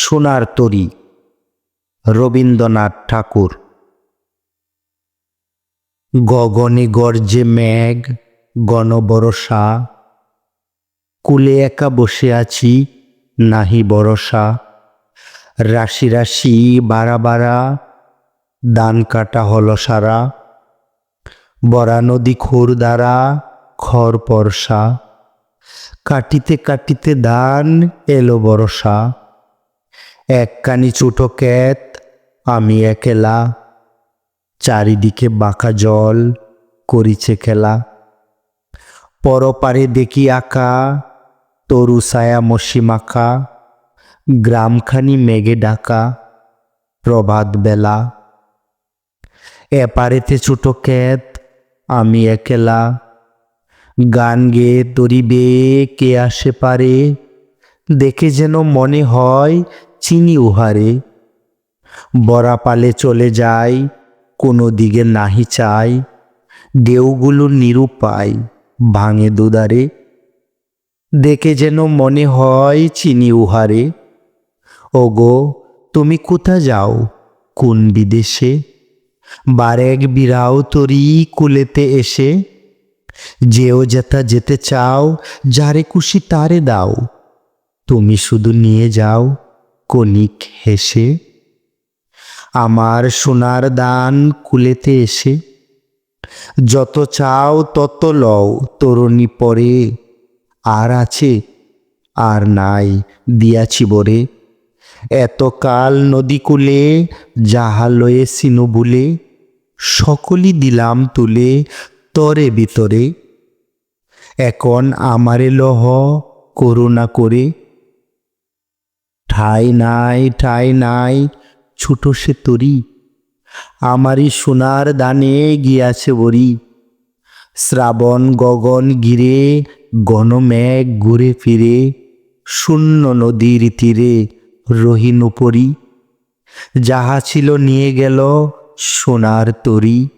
সোনার তরী। রবীন্দ্রনাথ ঠাকুর। গগনে গর্জে মেঘ, গণবরসা। কুলে একা বসে আছি, নাহি বরসা। রাশি রাশি বারা বারা দান কাটা হল সারা। বরা নদী খুর দ্বারা খর পরশা কাটিতে কাটিতে দান এলো বরসা। একখানি ছোটো ক্যাত আমি একেলা। চারিদিকে বাঁকা জল করিছে খেলা। পরপারে দেখি আঁকা, তরু ছায়া মসি মাখা। গ্রামখানি মেঘে ডাকা প্রভাত বেলা। এপারেতে ছোট ক্যাত আমি একেলা। গান গেয়ে তরিবে কে আসে পারে, দেখে যেন মনে হয় চিনি উহারে। বরা পালে চলে যায়, কোনো দিকে নাহি চাই ঢেউগুলো নিরুপায় ভাঙে দুদারে দেখে যেন মনে হয় চিনি উহারে। ওগো, তুমি কোথা যাও? কোন বিদেশে? বারেক বিরাও তরি কুলেতে এসে। যেও যেতা যেতে চাও, যারে খুশি তারে দাও। তুমি শুধু নিয়ে যাও। কনিক হেসে, আমার সোনার দান কুলেতে এসে, যত চাও তত লও তরুণী পরে, আর আছে আর নাই দিয়াছি বরে। এতকাল নদীকূলে যাহা লয়ে সিনু বুলে সকলই দিলাম তুলে তরে ভিতরে এখন আমারে লহ করুণা করে ঠাই নাই ঠাই নাই, ছোট সে তরি। আমারই সোনার দানে গিয়াছে বরি। শ্রাবণ গগন গিরে গণমেঘ ঘুরে ফিরে, শূন্য নদীর তীরে রহিন উপরি যাহা ছিল নিয়ে গেল সোনার তরী।